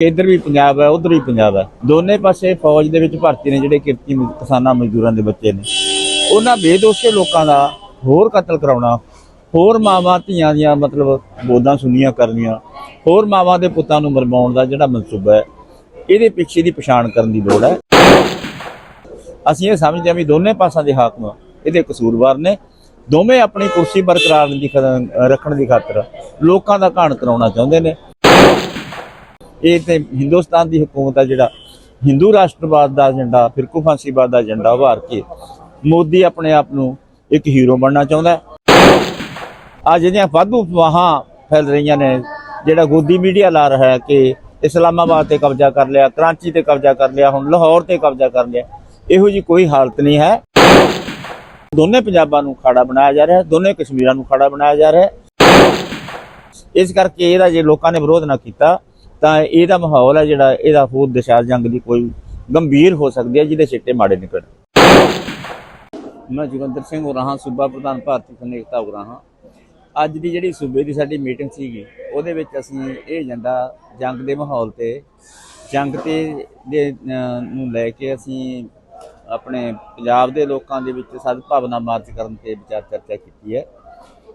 ਇੱਧਰ ਵੀ ਪੰਜਾਬ ਹੈ, ਉਧਰ ਵੀ ਪੰਜਾਬ ਹੈ। ਦੋਨੇ ਪਾਸੇ ਫੌਜ ਦੇ ਵਿੱਚ ਭਰਤੀ ਨੇ ਜਿਹੜੇ ਕਿਰਤੀ ਕਿਸਾਨਾਂ ਮਜ਼ਦੂਰਾਂ ਦੇ ਬੱਚੇ ਨੇ। ਉਹਨਾਂ ਬੇਦੋਸ਼ੇ ਲੋਕਾਂ ਦਾ ਹੋਰ ਕਤਲ ਕਰਾਉਣਾ, ਹੋਰ ਮਾਵਾਂ ਧੀਆਂ ਦੀਆਂ ਮਤਲਬ ਬੋਦਾਂ ਸੁਨੀਆਂ ਕਰਨੀਆਂ, ਹੋਰ ਮਾਵਾਂ ਦੇ ਪੁੱਤਾਂ ਨੂੰ ਮਰਵਾਉਣ ਦਾ ਜਿਹੜਾ ਮਨਸੂਬਾ ਹੈ, ਇਹਦੇ ਪਿੱਛੇ ਦੀ ਪਛਾਣ ਕਰਨ ਦੀ ਲੋੜ ਹੈ। ਅਸੀਂ ਇਹ ਸਮਝਦੇ ਹਾਂ ਵੀ ਦੋਨੇ ਪਾਸਾਂ ਦੇ ਹਾਕਮ ਇਹਦੇ ਕਸੂਰਵਾਰ ਨੇ। ਦੋਵੇਂ ਆਪਣੀ ਕੁਰਸੀ ਬਰਕਰਾਰ ਦੀ ਖ- ਰੱਖਣ ਦੀ ਖਾਤਰ, ਲੋਕਾਂ ਦਾ ਘਾਣ ਕਰਾਉਣਾ ਚਾਹੁੰਦੇ ਨੇ। ਇਹ ਤੇ ਹਿੰਦੁਸਤਾਨ ਦੀ ਹਕੂਮਤ ਹੈ ਜਿਹੜਾ ਹਿੰਦੂ ਰਾਸ਼ਟਰਵਾਦ ਦਾ ਏਜੰਡਾ ਫਿਰਕੂ ਫਾਂਸੀਵਾਦ ਦਾ ਏਜੰਡਾ ਉਭਾਰ ਕੇ ਮੋਦੀ ਆਪਣੇ ਆਪ ਨੂੰ ਇੱਕ ਹੀਰੋ ਬਣਨਾ ਚਾਹੁੰਦਾ ਹੈ। ਆ ਜਿਹੜੀਆਂ ਵਾਧੂ ਅਫਵਾਹਾਂ ਫੈਲ ਰਹੀਆਂ ਨੇ, ਜਿਹੜਾ ਗੋਦੀ ਮੀਡੀਆ ਲਾ ਰਿਹਾ ਹੈ ਕਿ ਇਸਲਾਮਾਬਾਦ ਤੇ ਕਬਜ਼ਾ ਕਰ ਲਿਆ, ਕਰਾਂਚੀ ਤੇ ਕਬਜ਼ਾ ਕਰ ਲਿਆ, ਹੁਣ ਲਾਹੌਰ ਤੇ ਕਬਜ਼ਾ ਕਰ ਲਿਆ, ਇਹੋ ਜੀ ਕੋਈ ਹਾਲਤ ਨਹੀਂ ਹੈ। ਦੋਨੇ ਪੰਜਾਬਾਂ ਨੂੰ ਖਾੜਾ ਬਣਾਇਆ ਜਾ ਰਿਹਾ ਹੈ, ਦੋਨੇ ਕਸ਼ਮੀਰਾਂ ਨੂੰ ਖਾੜਾ ਬਣਾਇਆ ਜਾ ਰਿਹਾ ਹੈ। ਇਸ ਕਰਕੇ ਇਹਦਾ ਜੇ ਲੋਕਾਂ ਨੇ ਵਿਰੋਧ ਨਾ ਕੀਤਾ ਤਾਂ ਇਹਦਾ ਮਾਹੌਲ ਹੈ ਜਿਹੜਾ ਇਹਦਾ ਹੋਰ ਦਿਸ਼ਾ ਜੰਗ ਦੀ ਕੋਈ ਗੰਭੀਰ ਹੋ ਸਕਦੀ ਹੈ, ਜਿਹਦੇ ਸਿੱਟੇ ਮਾੜੇ ਨਿਕਲਣ। ਮੈਂ ਜਗਵੰਦਰ ਸਿੰਘ ਹੋ ਰਹਾ ਸੂਬਾ ਪ੍ਰਧਾਨ ਭਾਰਤੀ ਸੰੇਕਤਾ ਹੋ। ਰਹਾ ਅੱਜ ਦੀ ਜਿਹੜੀ ਸੂਬੇ ਦੀ ਸਾਡੀ ਮੀਟਿੰਗ ਸੀਗੀ, ਉਹਦੇ ਵਿੱਚ ਅਸੀਂ ਇਹ ਏਜੰਡਾ ਜੰਗ ਦੇ ਮਾਹੌਲ ਤੇ, ਜੰਗ ਤੇ ਦੇ ਨੂੰ ਲੈ ਕੇ ਅਸੀਂ ਆਪਣੇ ਪੰਜਾਬ ਦੇ ਲੋਕਾਂ ਦੇ ਵਿੱਚ ਸਦਭਾਵਨਾ ਮਾਰਚ ਕਰਨ ਤੇ ਵਿਚਾਰ ਚਰਚਾ ਕੀਤੀ ਹੈ।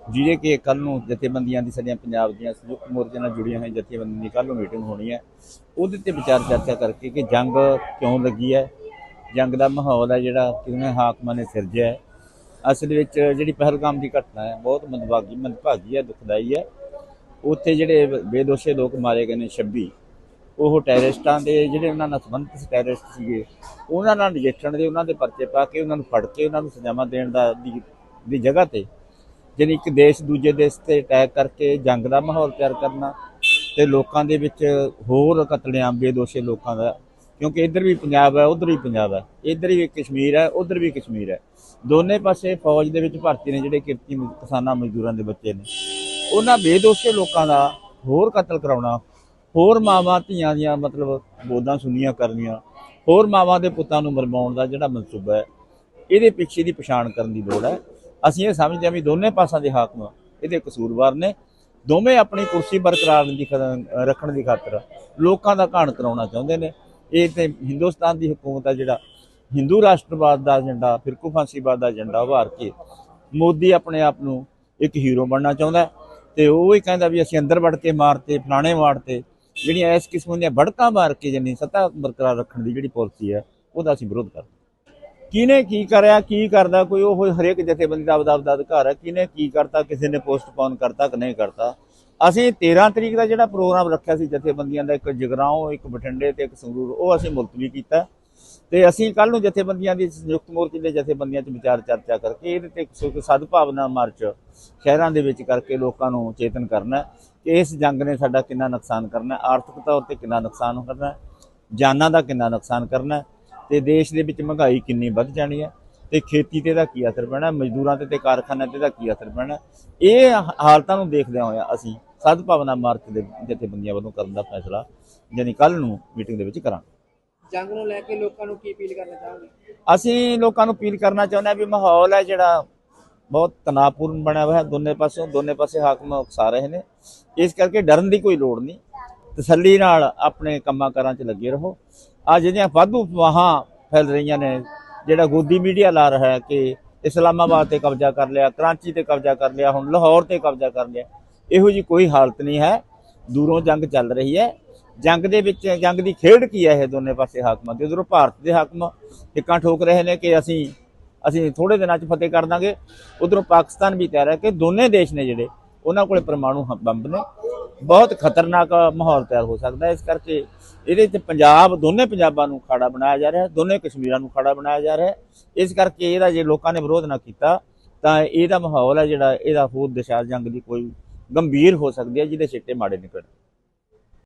ਜਿਹੜੇ ਕਿ ਕੱਲ ਨੂੰ ਜਥੇਬੰਦੀਆਂ ਦੀ ਸਾਡੀਆਂ ਪੰਜਾਬ ਦੀਆਂ ਸੰਯੁਕਤ ਮੋਰਚੇ ਨਾਲ ਜੁੜੀਆਂ ਹੋਈਆਂ ਜਥੇਬੰਦੀਆਂ ਦੀ ਕੱਲ ਨੂੰ ਮੀਟਿੰਗ ਹੋਣੀ ਹੈ, ਉਹਦੇ ਤੇ ਵਿਚਾਰ ਚਰਚਾ ਕਰਕੇ ਕਿ ਜੰਗ ਕਿਉਂ ਲੱਗੀ ਹੈ, ਜੰਗ ਦਾ ਮਾਹੌਲ ਹੈ ਜਿਹੜਾ ਕਿਵੇਂ ਹਾਕਮਾਂ ਨੇ ਸਿਰਜਿਆ ਹੈ। ਅਸਲ ਵਿੱਚ ਜਿਹੜੀ ਪਹਿਲਗਾਮ ਦੀ ਘਟਨਾ ਹੈ, ਬਹੁਤ ਮੰਦਭਾਗੀ ਮੰਦਭਾਗੀ ਹੈ, ਦੁਖਦਾਈ ਹੈ। ਉੱਥੇ ਜਿਹੜੇ ਬੇਦੋਸ਼ੇ ਲੋਕ ਮਾਰੇ ਗਏ ਨੇ 26 ਉਹ ਟੈਰਰਿਸਟਾਂ ਦੇ ਜਿਹੜੇ ਉਹਨਾਂ ਨਾਲ ਸੰਬੰਧਿਤ ਟੈਰਰਿਸਟ ਸੀਗੇ, ਉਹਨਾਂ ਨਾਲ ਨਜਿੱਠਣ ਦੇ, ਉਹਨਾਂ ਦੇ ਪਰਚੇ ਪਾ ਕੇ, ਉਹਨਾਂ ਨੂੰ ਫੜ ਕੇ, ਉਹਨਾਂ ਨੂੰ ਸਜ਼ਾਵਾਂ ਦੇਣ ਦਾ ਦੀ ਜਗ੍ਹਾ ਤੇ ਜਿਹੜੀ ਇੱਕ ਦੇਸ਼ ਦੂਜੇ ਦੇਸ਼ ਤੇ ਅਟੈਕ ਕਰਕੇ, ਜੰਗ ਦਾ ਮਾਹੌਲ ਤਿਆਰ ਕਰਨਾ ਤੇ ਲੋਕਾਂ ਦੇ ਵਿੱਚ ਹੋਰ ਕਤਲੇਆਮ, ਬੇਦੋਸ਼ੇ ਲੋਕਾਂ ਦਾ। ਕਿਉਂਕਿ ਇੱਧਰ ਵੀ ਪੰਜਾਬ ਹੈ, ਉਧਰ ਵੀ ਪੰਜਾਬ ਹੈ। ਇੱਧਰ ਵੀ ਕਸ਼ਮੀਰ ਹੈ, ਉਧਰ ਵੀ ਕਸ਼ਮੀਰ ਹੈ। ਦੋਨੇ ਪਾਸੇ ਫੌਜ ਦੇ ਵਿੱਚ ਭਰਤੀ ਨੇ ਜਿਹੜੇ ਕਿਰਤੀ ਕਿਸਾਨਾਂ ਮਜ਼ਦੂਰਾਂ ਦੇ ਬੱਚੇ ਨੇ। ਉਹਨਾਂ ਬੇਦੋਸ਼ੇ ਲੋਕਾਂ ਦਾ ਹੋਰ ਕਤਲ ਕਰਾਉਣਾ, ਹੋਰ ਮਾਵਾਂ ਧੀਆਂ ਦੀਆਂ ਮਤਲਬ ਬੋਦਾਂ ਸੁਨੀਆਂ ਕਰਨੀਆਂ, ਹੋਰ ਮਾਵਾਂ ਦੇ ਪੁੱਤਾਂ ਨੂੰ ਮਰਵਾਉਣ ਦਾ ਜਿਹੜਾ ਮਨਸੂਬਾ ਹੈ, ਇਹਦੇ ਪਿੱਛੇ ਦੀ ਪਛਾਣ ਕਰਨ ਦੀ ਲੋੜ ਹੈ। ਅਸੀਂ ਇਹ ਸਮਝਦੇ ਹਾਂ ਵੀ ਦੋਨੇ ਪਾਸਾਂ ਦੇ ਹਾਕਮ ਇਹਦੇ ਕਸੂਰਵਾਰ ਨੇ। ਦੋਵੇਂ ਆਪਣੀ ਕੁਰਸੀ ਬਰਕਰਾਰ ਦੀ ਖ- ਰੱਖਣ ਦੀ ਖਾਤਰ ਲੋਕਾਂ ਦਾ ਘਾਣ ਕਰਾਉਣਾ ਚਾਹੁੰਦੇ ਨੇ। ਇਹ ਤੇ ਹਿੰਦੁਸਤਾਨ ਦੀ ਹਕੂਮਤ ਹੈ ਜਿਹੜਾ ਹਿੰਦੂ ਰਾਸ਼ਟਰਵਾਦ ਦਾ ਏਜੰਡਾ ਫਿਰਕੂ ਫਾਂਸੀਵਾਦ ਦਾ ਏਜੰਡਾ ਉਭਾਰ ਕੇ ਮੋਦੀ ਆਪਣੇ ਆਪ ਨੂੰ ਇੱਕ ਹੀਰੋ ਬਣਨਾ ਚਾਹੁੰਦਾ ਹੈ। ਤੇ ਉਹ ਹੀ ਕਹਿੰਦਾ ਵੀ ਅਸੀਂ ਅੰਦਰ ਵੜ ਕੇ ਮਾਰਤੇ, ਫਲਾਣੇ ਮਾਰਤੇ ਜਿਹੜੀਆਂ ਇਸ ਕਿਸਮ ਦੀਆਂ ਬੜਕਾਂ ਮਾਰ ਕੇ ਜਨੀ ਸੱਤਾ ਬਰਕਰਾਰ ਰੱਖਣ ਦੀ ਜਿਹੜੀ ਪਾਲਿਸੀ ਹੈ, ਉਹਦਾ ਅਸੀਂ ਵਿਰੋਧ ਕਰਦੇ ਕਿਹਨੇ ਕੀ ਕਰਿਆ, ਕੀ ਕਰਦਾ, ਕੋਈ ਉਹ ਹਰੇਕ ਜਥੇਬੰਦੀ ਦਾ ਆਪਦਾ ਆਪਦਾ ਅਧਿਕਾਰ ਹੈ, ਕਿਹਨੇ ਕੀ ਕਰਤਾ, ਕਿਸੇ ਨੇ ਪੋਸਟਪੋਨ ਕਰਤਾ ਕਿ ਨਹੀਂ ਕਰਤਾ। ਅਸੀਂ 13 ਤਰੀਕ ਦਾ ਜਿਹੜਾ ਪ੍ਰੋਗਰਾਮ ਰੱਖਿਆ ਸੀ ਜਥੇਬੰਦੀਆਂ ਦਾ, ਇੱਕ ਜਗਰਾਉਂ, ਇੱਕ ਬਠਿੰਡੇ ਤੇ ਇੱਕ ਸੰਗਰੂਰ, ਉਹ ਅਸੀਂ ਮੁਲਤਵੀ ਕੀਤਾ। ਤੇ ਅਸੀਂ ਕੱਲ ਨੂੰ ਜਥੇਬੰਦੀਆਂ ਦੀ, ਸੰਯੁਕਤ ਮੋਰਚੇ ਦੇ ਜਥੇਬੰਦੀਆਂ 'ਚ ਵਿਚਾਰ ਚਰਚਾ ਕਰਕੇ, ਇਹਦੇ ਤੇ ਇੱਕ ਸਦਭਾਵਨਾ ਮਾਰਚ ਸ਼ਹਿਰਾਂ ਦੇ ਵਿੱਚ ਕਰਕੇ ਲੋਕਾਂ ਨੂੰ ਚੇਤਨ ਕਰਨਾ ਕਿ ਇਸ ਜੰਗ ਨੇ ਸਾਡਾ ਕਿੰਨਾ ਨੁਕਸਾਨ ਕਰਨਾ ਆਰਥਿਕ ਤੌਰ ਤੇ ਕਿੰਨਾ ਨੁਕਸਾਨ ਕਰਨਾ ਜਾਨਾਂ ਦਾ ਕਿੰਨਾ ਨੁਕਸਾਨ ਕਰਨਾ ਤੇ ਦੇਸ਼ ਦੇ ਵਿੱਚ ਮਹਿੰਗਾਈ ਕਿੰਨੀ ਵੱਧ ਜਾਣੀ ਹੈ ਤੇ ਖੇਤੀ ਤੇ ਦਾ ਕੀ ਅਸਰ ਪੈਣਾ ਮਜ਼ਦੂਰਾਂ ਤੇ ਤੇ ਕਾਰਖਾਨਿਆਂ ਤੇ ਦਾ ਕੀ ਅਸਰ ਪੈਣਾ ਇਹ ਹਾਲਤਾਂ ਨੂੰ ਦੇਖਦਿਆਂ ਹੋਇਆ ਅਸੀਂ ਸਦਭਾਵਨਾ ਮਾਰਚ ਦੇ ਜਥੇਬੰਦੀਆਂ ਵੱਲੋਂ ਕਰਨ ਦਾ ਫੈਸਲਾ ਯਾਨੀ ਕੱਲ ਨੂੰ ਮੀਟਿੰਗ ਦੇ ਵਿੱਚ ਕਰਾਂਗੇ। ਜੰਗ ਨੂੰ ਲੈ ਕੇ ਲੋਕਾਂ ਨੂੰ ਕੀ ਅਪੀਲ ਕਰਨਾ ਚਾਹੋਗੇ? ਅਸੀਂ ਲੋਕਾਂ ਨੂੰ ਅਪੀਲ ਕਰਨਾ ਚਾਹੁੰਦੇ ਹਾਂ ਵੀ ਮਾਹੌਲ ਹੈ ਜਿਹੜਾ ਬਹੁਤ ਤਣਾਅਪੂਰਨ ਬਣਿਆ ਹੋਇਆ ਹੈ ਦੋਨੇ ਪਾਸਿਓਂ ਦੋਨੇ ਪਾਸੇ ਹਾਕਮ ਉਕਸਾ ਰਹੇ ਨੇ। ਇਸ ਕਰਕੇ ਡਰਨ ਦੀ ਕੋਈ ਲੋੜ ਨਹੀਂ। ਤਸੱਲੀ ਨਾਲ ਆਪਣੇ ਕੰਮਾਂ ਕਾਰਾਂ 'ਚ ਲੱਗੇ ਰਹੋ। ਆ ਜਿਹੜੀਆਂ ਵਾਧੂ ਅਫਵਾਹਾਂ ਫੈਲ ਰਹੀਆਂ ਨੇ, ਜਿਹੜਾ ਗੋਦੀ ਮੀਡੀਆ ਲਾ ਰਿਹਾ ਹੈ ਕਿ ਇਸਲਾਮਾਬਾਦ ਤੇ ਕਬਜ਼ਾ ਕਰ ਲਿਆ, ਕਰਾਂਚੀ ਤੇ ਕਬਜ਼ਾ ਕਰ ਲਿਆ, ਹੁਣ ਲਾਹੌਰ ਤੇ ਕਬਜ਼ਾ ਕਰ ਲਿਆ, ਇਹੋ ਜੀ ਕੋਈ ਹਾਲਤ ਨਹੀਂ ਹੈ। ਦੂਰੋਂ ਜੰਗ ਚੱਲ ਰਹੀ ਹੈ। ਜੰਗ ਦੇ ਵਿੱਚ, ਜੰਗ ਦੀ ਖੇਡ ਕੀ ਹੈ ਇਹ ਦੋਨੇ ਪਾਸੇ ਹਾਕਮਾਂ ਦੇ? ਉਧਰੋਂ ਭਾਰਤ ਦੇ ਹਾਕਮ ਟਿੱਕਾਂ ਠੋਕ ਰਹੇ ਨੇ ਕਿ ਅਸੀਂ ਅਸੀਂ ਥੋੜੇ ਦਿਨਾਂ 'ਚ ਫਤਿਹ ਕਰ ਦਾਂਗੇ। ਉਧਰੋਂ ਪਾਕਿਸਤਾਨ ਵੀ ਕਹਿ ਰਿਹਾ ਕਿ ਦੋਨੇ ਦੇਸ਼ ਨੇ ਜਿਹੜੇ, ਉਹਨਾਂ ਕੋਲੇ ਪਰਮਾਣੂ ਹ- ਬੰਬ ਨੇ। ਬਹੁਤ ਖਤਰਨਾਕ ਮਾਹੌਲ ਤਿਆਰ ਹੋ ਸਕਦਾ ਇਸ ਕਰਕੇ ਇਹਦੇ 'ਚ ਪੰਜਾਬ, ਦੋਨੇ ਪੰਜਾਬਾਂ ਨੂੰ ਖਾੜਾ ਬਣਾਇਆ ਜਾ ਰਿਹਾ ਦੋਨੇ ਕਸ਼ਮੀਰਾਂ ਨੂੰ ਖਾੜਾ ਬਣਾਇਆ ਜਾ ਰਿਹਾ ਇਸ ਕਰਕੇ ਇਹਦਾ ਜੇ ਲੋਕਾਂ ਨੇ ਵਿਰੋਧ ਨਾ ਕੀਤਾ, ਤਾਂ ਇਹਦਾ ਮਾਹੌਲ ਹੈ ਜਿਹੜਾ, ਇਹਦਾ ਹੋਰ ਦਿਸ਼ਾ ਜੰਗ ਦੀ ਕੋਈ ਗੰਭੀਰ ਹੋ ਸਕਦੀ ਹੈ, ਜਿਹਦੇ ਸਿੱਟੇ ਮਾੜੇ ਨਿਕਲਣ।